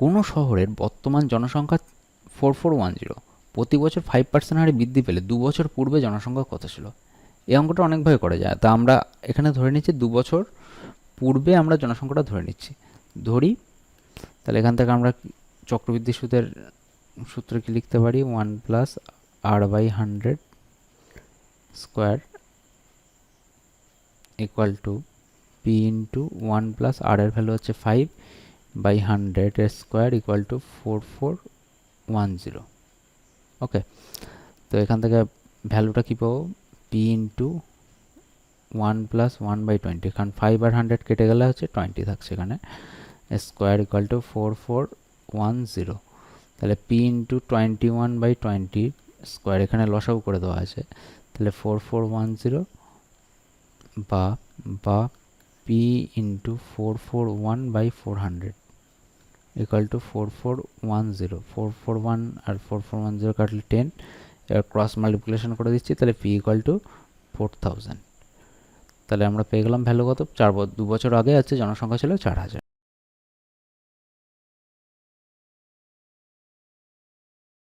কোনো শহরের বর্তমান জনসংখ্যা ফোর ফোর ওয়ান জিরো প্রতি বছর ফাইভ পার্সেন্ট হারে বৃদ্ধি পেলে দু বছর পূর্বে জনসংখ্যা কত ছিল। এই অঙ্কটা অনেকভাবে করা যায়। তা আমরা এখানে ধরে নিচ্ছি দু বছর পূর্বে আমরা জনসংখ্যাটা ধরে নিচ্ছি। ধরি, তাহলে এখান থেকে আমরা চক্রবৃদ্ধি সুদের সূত্র কি লিখতে পারি? One plus R by hundred square equal to P into one plus R এর ভ্যালু হচ্ছে five by hundred square equal to four four one zero okay তো এখান থেকে ভ্যালুটা কী পাবো? P into one plus one by twenty কারণ five আর হান্ড্রেড কেটে গেলে হচ্ছে টোয়েন্টি থাকছে এখানে। Square equal to four four one zero তাহলে P into twenty one by twenty square এখানে লসাগু করে দেওয়া আছে। তাহলে ফোর ফোর ওয়ান জিরো বা বা P into four four one by four hundred equal to four four one zero four four one R four four one zero কাটলে ten এবার ক্রস মাল্টিপ্লিকেশন করে দিচ্ছি, তাহলে P equal to four thousand তাহলে আমরা পেয়ে গেলাম ভ্যালু কত? চার দু বছর আগে আছে, জনসংখ্যা ছিল চার হাজার।